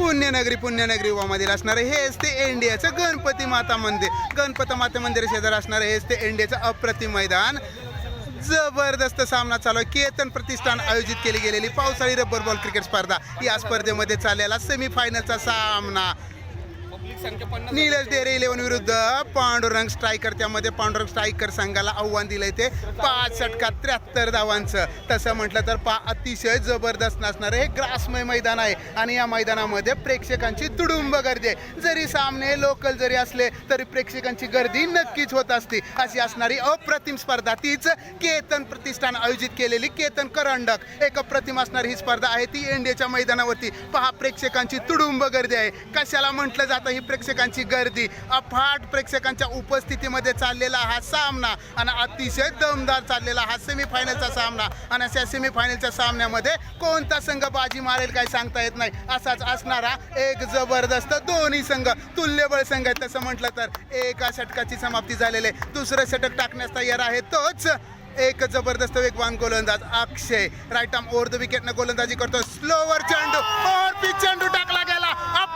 पुण्यनगरी पुण्यनगरी उमामधील असणारे हेच ते इंडियाचं गणपती माता मंदिर. गणपती माता मंदिर शेजार असणारे हेच ते इंडियाचं अप्रतिम मैदान. जबरदस्त सामना चालू आहे. केतन प्रतिष्ठान आयोजित केली गेलेली पावसाळी रब्बर बॉल क्रिकेट स्पर्धा. या स्पर्धेमध्ये चाललेला सेमीफायनलचा सामना. नीरज डेरे इलेव्हन विरुद्ध पांडुरंग स्ट्रायकर त्यामध्ये पांडुरंग स्ट्रायकर संघाला आव्हान दिलंय ते. पाच षटकात त्र्याहत्तर धावांचं. तसं म्हटलं तर पा अतिशय जबरदस्त नसणारं हे ग्रासमय मैदान आहे. आणि या मैदानामध्ये प्रेक्षकांची तुडुंब गर्दी आहे. जरी सामने लोकल जरी असले तरी प्रेक्षकांची गर्दी नक्कीच होत असते. अशी असणारी अप्रतिम स्पर्धा तीच केतन प्रतिष्ठान आयोजित केलेली केतन करंडक. एक अप्रतिम असणारी ही स्पर्धा आहे ती इंडियाच्या मैदानावरती. पहा प्रेक्षकांची तुडुंब गर्दी आहे. कशाला म्हटलं जातं ही प्रेक्षकांची गर्दी अफाट प्रेक्षकांच्या उपस्थितीमध्ये चाललेला हा सामना आणि अतिशय दमदार चाललेला हा सेमीफायनलचा सामना. आणि अशा सेमीफायनलच्या सामन्यामध्ये कोणता संघ बाजी मारेल काय सांगता येत नाही. असाच असणारा एक जबरदस्त दोन्ही संघ तुल्यबळ संघ आहे तसं म्हटलं तर एका षटकाची समाप्ती झालेली आहे. दुसरं षटक टाकण्यास तयार आहे तोच एक जबरदस्त वेगवान गोलंदाज Akshay. Right arm over the विकेटनं गोलंदाजी करतो. स्लोवर चेंडू. और पिच चेंडू टाकला.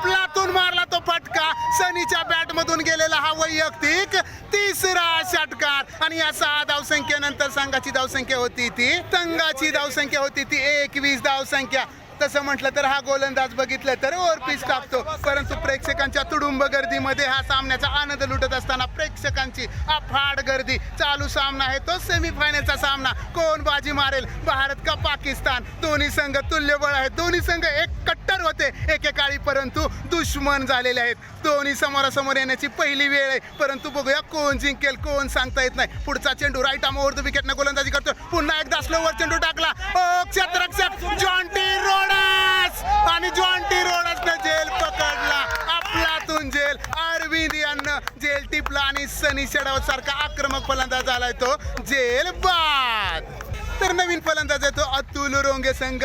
आपलातून मारला तो फटका. सनीच्या बॅट मधून गेलेला हा वैयक्तिक तिसरा षटकार. आणि या सहा धावसंख्येनंतर संघाची धावसंख्या होती ती संघाची धावसंख्या होती ती एकवीस धावसंख्या. तसं म्हटलं तर हा गोलंदाज बघितलं तर ओव्हर पिच टाकतो परंतु प्रेक्षकांच्या तुडुंब गर्दीमध्ये हा सामन्याचा आनंद लुटत असताना प्रेक्षकांची अफाट गर्दी. चालू सामना आहे तो सेमीफायनलचा सामना. कोण बाजी मारेल? भारत का पाकिस्तान? दोन्ही संघ तुल्यबळ आहेत. दोन्ही संघ एक कट्टर होते एकेकाळी परंतु दुश्मन झालेले आहेत. दोन्ही समोरासमोर येण्याची पहिली वेळ आहे. परंतु बघूया कोण जिंकेल कोण सांगता येत नाही. पुढचा चेंडू राईट आम ओव्हर द विकेटनं गोलंदाजी करतो पुन्हा एकदा स्लोवर चेंडू टाकला. ओ क्षेत्ररक्षक जॉन्टी रोड आणि जॉन्टी रोडसनं जेल पकडला आपलातून जेल. अरविंद यांना जेल टिपला आणि सनी शेडाव सारखा आक्रमक फलंदाज झालाय तो जेल बाद. तर नवीन फलंदाज आहे तो अतुल रोंगे संघ.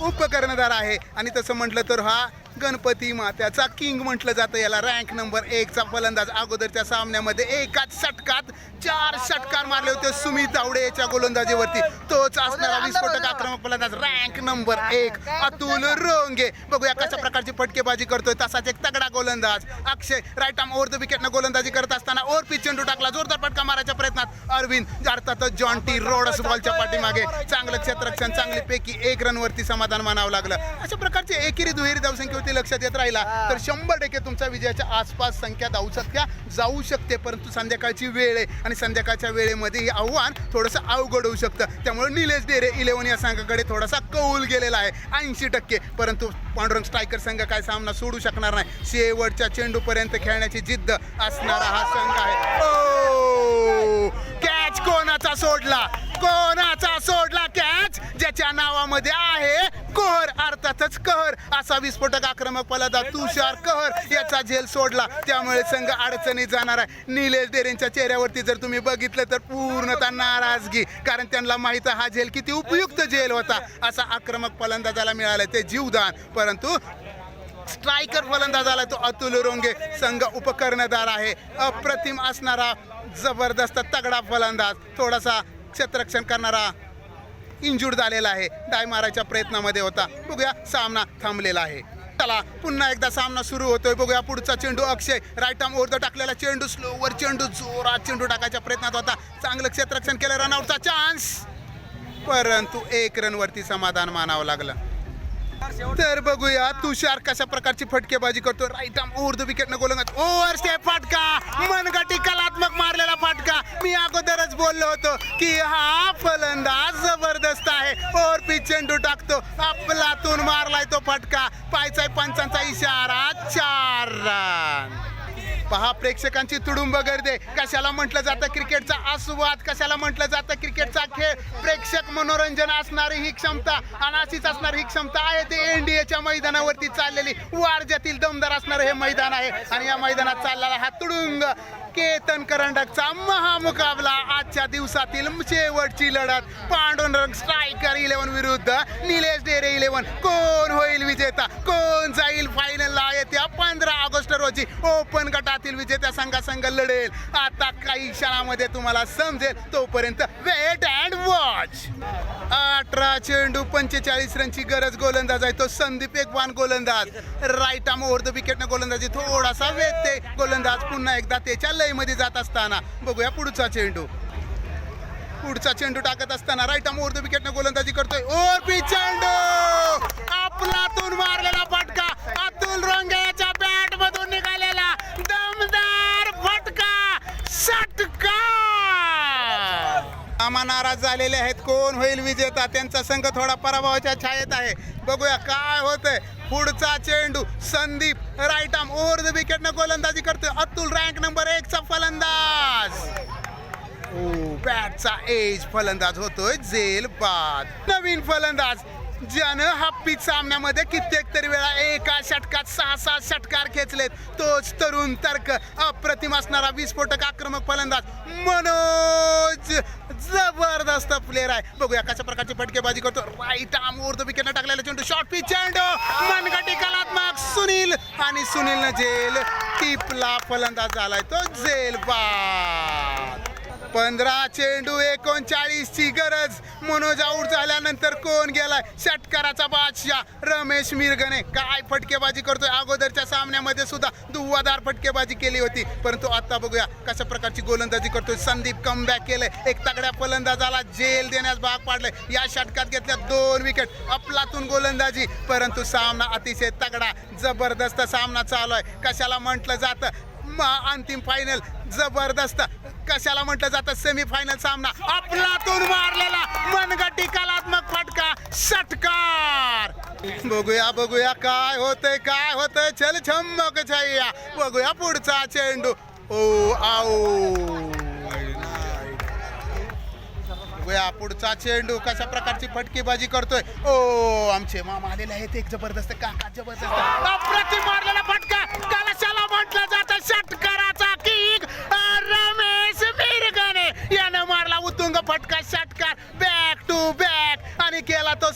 उपकर्णधार आहे. आणि तसं म्हटलं तर हा गणपती मात्याचा किंग म्हटलं जातं याला. रँक नंबर एकचा फलंदाज अगोदरच्या सामन्यामध्ये एकाच षटकात चार षटकार मारले होते सुमित तावडे याच्या गोलंदाजीवरती. तोच असणारा विस्फोटक आक्रमक फलंदाज. रँक नंबर एक अतुल रोंगे. बघूया कशा प्रकारची फटकेबाजी करतोय. तसाच एक तगडा गोलंदाज. Akshay right arm over the विकेटनं गोलंदाजी करत असताना ओव्हर पिच चेंडू टाकला. जोरदार फटका अरविंद अर्थातच जॉन्टी रोडस बॉलच्या पाठीमागे. चांगलं क्षेत्ररक्षण चांगली पैकी एक रनवरती समाधान मानावं लागलं. अशा प्रकारचे एकेरी दुहेरी धावसंख्येवरती लक्षात येत राहिला. तर शंभर टक्के तुमच्या विजयाच्या आसपास संख्या धावसंख्या जाऊ शकते परंतु संध्याकाळची वेळ आहे. आणि संध्याकाळच्या वेळेमध्ये हे आव्हान थोडंसं अवघड होऊ शकतं. त्यामुळे निलेश डेरे इलेव्हन या संघाकडे थोडासा कौल गेलेला आहे. ऐंशी टक्के. परंतु पांडुरंग स्ट्रायकर संघ काय सामना सोडू शकणार नाही. शेवटच्या चेंडूपर्यंत खेळण्याची जिद्द असणारा हा संघ आहे. कॅच कोणाचा सोडला? कोणाचा सोडला कॅच? ज्याच्या नावामध्ये आहे कोहर अर्थातच कहर. असा विस्फोटक आक्रमक पलादा तुषार कहर याचा झेल सोडला. त्यामुळे संघ अडचणीत जाणार आहे. निलेश देरेंच्या चेहऱ्यावरती जर तुम्ही बघितलं तर पूर्णतः नाराजगी. कारण त्यांना माहीत हा झेल किती उपयुक्त झेल होता. असा आक्रमक फलंदाजाला मिळाला ते जीवदान. परंतु स्ट्रायकर फलंदाजाला तो अतुल रोंगे संघ उपकर्णधार आहे. अप्रतिम असणारा जबरदस्त तगडा फलंदाज थोडासा क्षेत्ररक्षण करणारा इंजुर्ड झालेला आहे. डाय मारायच्या प्रयत्नामध्ये होता. बघूया सामना थांबलेला आहे. चला पुन्हा एकदा सामना सुरू होतोय. बघूया पुढचा चेंडू अक्षय. राईट आर्म ओव्हर टाकलेला चेंडू स्लोवर चेंडू जोरात चेंडू टाकायच्या प्रयत्नात होता. चांगलं क्षेत्ररक्षण केलं रनआउटचा चान्स परंतु एक रनवरती समाधान मानावं लागलं. तर बघूया तुषार कशा प्रकारची फटकेबाजी करतो. राईट आम ओव्हर द विकेट न गोलंदाज ओव्हर स्टेप फटका! मनगटी कलात्मक मारलेला फटका! मी अगोदरच बोललो होतो की हा फलंदाज जबरदस्त आहे. ओव्हर पिच चेंडू टाकतो. आपलातून मारलाय तो फटका. पायचाय पंचांचा इशारा. चार रन पहा प्रेक्षकांची तुडुंब गर्दी. कशाला म्हटलं जातं क्रिकेटचा आस्वाद? कशाला म्हटलं जातं क्रिकेटचा खेळ? प्रेक्षक मनोरंजन असणारी ही क्षमता अनाशीच असणारी ही क्षमता आहे. ते एनडीएच्या मैदानावरती चाललेली वारज्यातील दमदार असणारं हे मैदान आहे. आणि या मैदानात चाललेला हा तुडुंग केतन करंडकचा महामुकाबला आजच्या दिवसातील शेवटची लढत. पांडुरंग स्ट्रायकर इलेव्हन विरुद्ध निलेश डेरे इलेव्हन कोण होईल विजेता? कोण जाईल फायनलला येत्या पंधरा ऑगस्ट रोजी ओपन गटातील विजेत्या संघासंघ लढेल. आता काही क्षणामध्ये तुम्हाला समजेल तोपर्यंत वेट अँड वॉच अठरा चेंडू पंचेचाळीस रनची गरज गोलंदाज आहे. तो संदीप एकवान गोलंदाज. राईट आम ओव्हर द विकेटनं गोलंदाजी. थोडासा वेगते गोलंदाज पुन्हा एकदा त्याच्या लयमध्ये जात असताना. बघूया पुढचा चेंडू. पुढचा चेंडू टाकत असताना राईट आम विकेटने गोलंदाजी करतोय. ओर पी चेंडू! आपलातून मारलेला फटका. अतुल रोंगे बॅट मधून निघालेला. दमदार फटका. षटकार आम्हा नाराज झालेले आहेत. कोण होईल विजेता? त्यांचा संघ थोडा पराभवाच्या छायेत आहे. बघूया काय होतंय. पुढचा चेंडू Sandeep. Right arm over the विकेटनं गोलंदाजी करतोय. अतुल रँक नंबर एकचा फलंदाज. ओ बॅटचा एज फलंदाज होतोय जेल बाद नवीन फलंदाज. ज्यानं हप्पी सामन्यामध्ये कित्येक तरी वेळा एका षटकात सहा सहा षटकार खेचलेत. तोच तरुण तर्क अप्रतिम असणारा विस्फोटक आक्रमक फलंदाज मनोज. जबरदस्त प्लेअर आहे. बघूया कशा प्रकारची फटकेबाजी करतो. Right arm over the wicket टाकलेला चेंडू. शॉर्ट पिच चेंडू. मनगटी कलात्मक सुनील आणि सुनीलनं जेल. टिपला फलंदाज झालाय तो जेल बा पंधरा चेंडू एकोणचाळीस ची गरज. मनोज आऊट झाल्यानंतर कोण गेलाय? षटकाराचा बादशाह रमेश मिरगणे. काय फटकेबाजी करतोय? अगोदरच्या सामन्यामध्ये सुद्धा दुवादार फटकेबाजी केली होती. परंतु आता बघूया कशा प्रकारची गोलंदाजी करतोय. संदीप कमबॅक केलंय. एक तगड्या फलंदाजाला जेल देण्यास भाग पाडलंय. या षटकात घेतल्या दोन विकेट अपलातून गोलंदाजी. परंतु सामना अतिशय तगडा जबरदस्त सामना चालू आहे. कशाला म्हटलं जातं? अंतिम फायनल जबरदस्त. कशाला म्हटलं जातं? सेमीफायनल सामना. आपलातून मारलेला मनगटी कलात्मक फटका. षटकार. बघूया बघूया काय होतंय काय होतंय. चल छमक छैया. बघूया पुढचा चेंडू. ओ आओ बघूया पुढचा चेंडू कशा प्रकारची फटकेबाजी करतोय. ओ आमचे मामा आलेले आहेत. एक जबरदस्त काका जबरदस्त. अप्रतिम मारलेला फटका. कलशाला म्हटलं जातं? षटकार.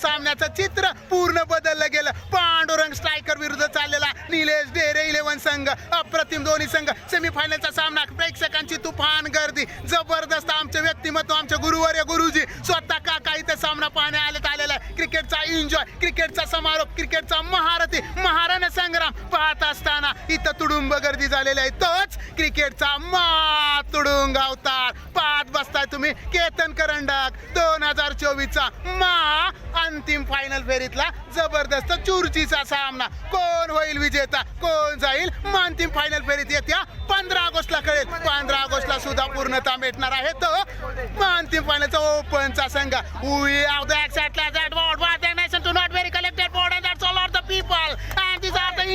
सामन्याचं चित्र पूर्ण बदललं गेलं. पांडुरंग स्ट्रायकर विरुद्ध चाललेला निलेश डेरे इलेव्हन संघ अप्रतिम दोन्ही संघ. सेमीफायनलचा सामना प्रेक्षकांची तुफान गर्दी. जबरदस्त आमचे व्यक्तिमत्व आमचे गुरुवर्य गुरुजी स्वतः काका इथे सामना पाहण्या आलेत आलेला आहे. क्रिकेटचा एन्जॉय क्रिकेटचा समारोप क्रिकेटचा महारथी महारथ पाहत असताना इथं तुडुंब गर्दी झालेली आहे. तोच क्रिकेटचा मा तुडुंग अवतार. पाहत बसताय तुम्ही केतन करंडक. दोन हजार चोवीसचा मा अंतिम फायनल फेरीतला जबरदस्त चुरचीचा सामना. कोण होईल विजेता? कोण जाईल? अंतिम फायनल फेरीत येत्या पंधरा ऑगस्टला कळेल. पंधरा ऑगस्टला सुद्धा पूर्णता भेटणार आहे तो. अंतिम फायनलचा ओपनचा संघ. We of the exactly that what but the nation to not very collected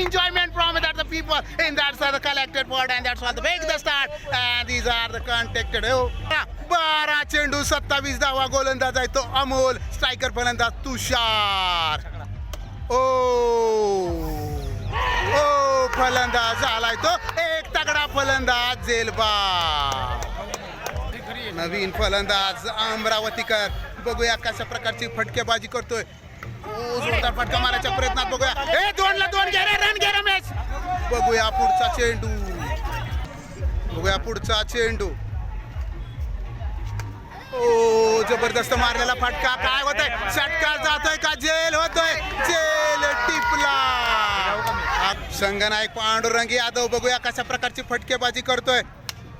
enjoyment from it that the people and that's are the collected board and that's what the make the start and these are the contacted Oh. बारा चेंडू सत्तावीस धावा गोलंदाज आहे तो Amol striker फलंदाज तुषार ओ ओ फलंदाज झालाय तो एक तगडा फलंदाज जेलबा नवीन फलंदाज अमरावतीकर बघूया कशा प्रकारची फटकेबाजी करतोय हो, जोरदार फटका मारायच्या प्रयत्नात बघूया. हे दोनला दोन घ्या रन घ्या मॅच बघूया पुढचा चेंडू. बघूया पुढचा चेंडू. ओ जबरदस्त मारलेला फटका. काय होतंय? षटकार जातोय का? जेल होतोय. जेल टिपला. हा संगनायक पांडुरंगी यादव बघूया कशा प्रकारची फटकेबाजी करतोय.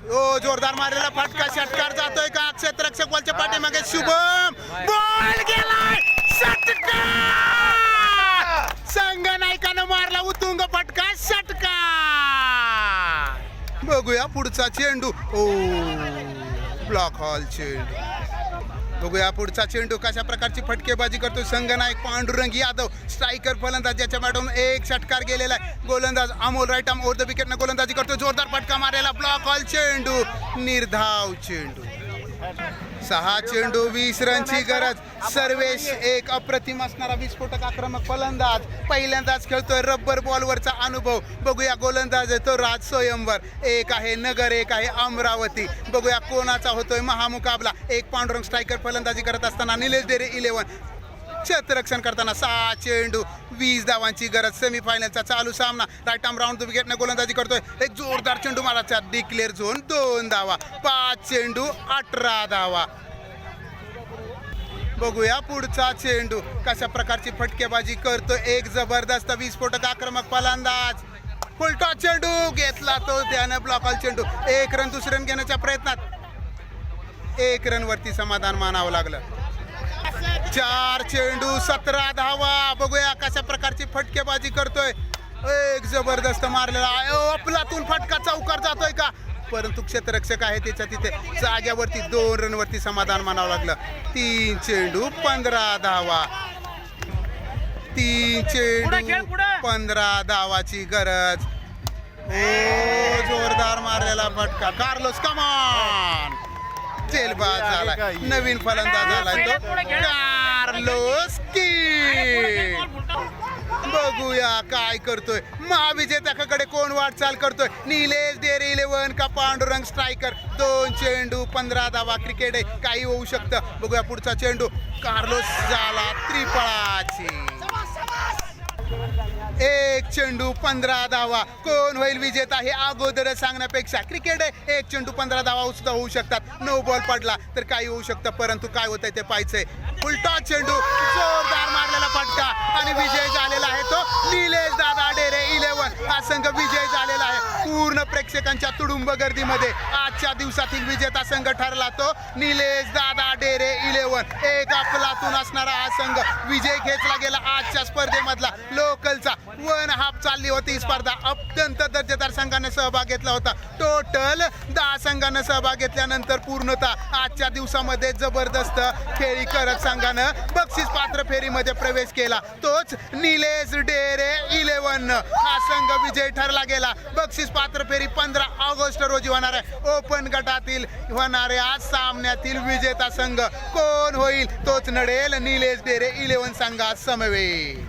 ओ जोरदार मारलेला फटका. षटकार जातोय का? क्षेत्ररक्षक बॉलच्या पाठीमागे शुभम. बॉल गेलाय. षटकार संगनायकानं मारला उतुंग फटका षटका! बघूया पुढचा चेंडू. ओ ब्लॉक हॉल चेंडू. बघूया पुढचा चेंडू. कशा प्रकारची फटकेबाजी करतो संगनायक पांडुरंग यादव. स्ट्रायकर फलंदाज ज्याच्या मॅडम एक षटकार गेलेला आहे. गोलंदाज अमोल राईट ओर द विकेटनं गोलंदाजी करतो जोरदार फटका मारायला ब्लॉक हॉल चेंडू. निर्धाव चेंडू. सहा चेंडू वीस रनची गरज. सर्वेश एक अप्रतिम असणारा विस्फोटक आक्रमक फलंदाज. पहिल्यांदाच खेळतोय रब्बर बॉलवरचा अनुभव. बघूया गोलंदाज तो राज स्वयंवर. एक आहे नगर एक आहे अमरावती. बघूया कोणाचा होतोय महामुकाबला. एक पांडुरंग स्ट्रायकर फलंदाजी करत असताना निलेश डेरे इलेव्हन. क्षेत्ररक्षण करताना सहा चेंडू वीस धावांची गरज. सेमीफायनलचा चालू सामना. राईट आर्म राऊंड विकेटने गोलंदाजी करतोय. एक जोरदार चेंडू मारायचा. डिक्लेअर झोन दोन धावा. पाच चेंडू अठरा धावा. बघूया पुढचा चेंडू. कशा प्रकारची फटकेबाजी करतो एक जबरदस्त विस्फोटक आक्रमक फलंदाज. फुलटॉस चेंडू घेतला तो त्यानं ब्लॉकॉल चेंडू. एक रन दुसरं रन घेण्याच्या प्रयत्नात. एक रन वरती समाधान मानावं लागलं. चार चेंडू सतरा धावा. बघूया कशा प्रकारची फटकेबाजी करतोय. एक जबरदस्त मारलेला अफलातून फटका चौकार जातोय का? परंतु क्षेत्ररक्षक आहे त्याच्या तिथे. जाग्यावरती दोन रन वरती समाधान मानावं लागलं. तीन चेंडू पंधरा धावा. तीन चेंडू. पंधरा धावाची गरज. ओ जोरदार मारलेला फटका. कार्लोस कमान जेलबाज झालाय. नवीन फलंदाज झालाय तो. कार्लोस की? बघूया काय करतोय. महाविजेत्याकडे कोण वाटचाल करतोय? निलेश डेरे इलेव्हन का पांडुरंग स्ट्रायकर? दोन चेंडू पंधरा धावा क्रिकेट आहे. काही होऊ शकतं. बघूया पुढचा चेंडू. कार्लोस झाला त्रिफळाची. एक चेंडू पंधरा धावा. कोण होईल विजेता हे अगोदरच सांगण्यापेक्षा क्रिकेट आहे एक चेंडू पंधरा धावा सुद्धा होऊ शकतात. नो बॉल पडला तर काही होऊ शकतं परंतु काय होतंय ते पाहायचंय. उलटा चेंडू जोरदार मारलेला फटका आणि विजय झालेला आहे तो निलेश दादा डेरे इलेव्हन. हा संघ विजय झालेला आहे. पूर्ण प्रेक्षकांच्या तुडुंब गर्दीमध्ये आजच्या दिवसातील विजेता संघ ठरला तो निलेश दादा डेरे इलेव्हन. एक आपलातून असणारा हा संघ विजय घेतला गेला आजच्या स्पर्धेमधला. लोकलचा वन हाफ चालली होती. ही स्पर्धा अत्यंत दर्जेदार संघाने सहभाग घेतला होता. टोटल दहा संघानं सहभाग घेतल्यानंतर पूर्णतः आजच्या दिवसामध्ये जबरदस्त खेळी करत संघानं बक्षीस पात्र फेरीमध्ये प्रवेश केला. तोच निलेश डेरे इलेव्हन. हा संघ विजय ठरला गेला. बक्षीस पात्र फेरी पंधरा ऑगस्ट रोजी होणार आहे. ओपन गटातील होणाऱ्या सामन्यातील विजेता संघ कोण होईल? तोच नडेल निलेश डेरे इलेव्हन संघात समवे